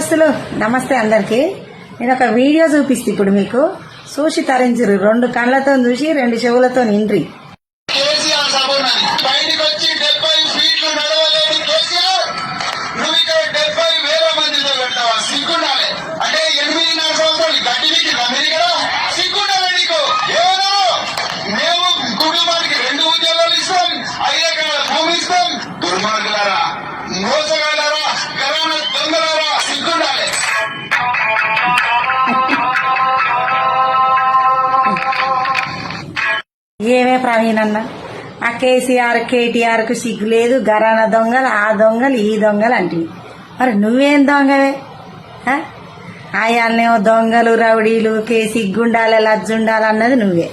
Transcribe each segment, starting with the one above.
దోస్తులు నమస్తే అందరికి. నేను ఒక వీడియో చూపిస్తే ఇప్పుడు మీకు. చూసి తరించరు. రెండు కళ్ళతో చూసి రెండు చెవులతో నిండ్రి. ఏమే ప్రవీణ్ అన్న ఆ కేసీఆర్ కేటీఆర్కు సిగ్గు లేదు. గరాన దొంగలు ఆ దొంగలు ఈ దొంగలు అంటివి. మరి నువ్వేం దొంగవే? ఆ? ఆయాలనేమో దొంగలు రౌడీలు కే సిగ్గుండాలి లజ్జుండాలి అన్నది నువ్వే.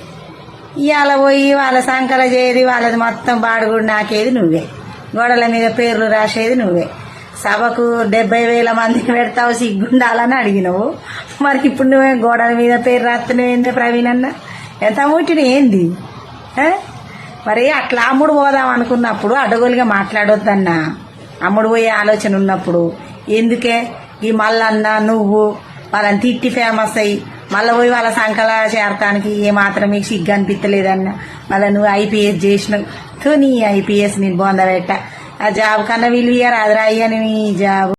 ఇవాళ పోయి వాళ్ళ సంకల చేరి వాళ్ళది మొత్తం బాడుగుడు నాకేది నువ్వే. గోడల మీద పేర్లు రాసేది నువ్వే. సభకు డెబ్బై వేల మందికి పెడతావు సిగ్గుండాలని అడిగినవు. మరి ఇప్పుడు నువ్వే గోడల మీద పేరు రాస్తున్నావు ఏంది ప్రవీణ్ అన్న ఎంత ముట్టిన ఏంది? మరి అట్లా అమ్ముడు పోదాం అనుకున్నప్పుడు అడగోలుగా మాట్లాడొద్దన్నా. అమ్ముడు పోయే ఆలోచన ఉన్నప్పుడు ఎందుకే? ఈ మల్లన్న నువ్వు వాళ్ళని తిట్టి ఫేమస్ అయ్యి మళ్ళీ పోయి వాళ్ళ సంకల చేరటానికి ఏమాత్రం మీకు సిగ్గు అనిపించలేదన్న మళ్ళీ నువ్వు ఐపీఎస్ చేసినావు. తో నీ ఐపీఎస్ నేను బొందబెట్ట ఆ జాబ్ కన్నా విలువ రాదురా అయ్యా నీ జాబ్.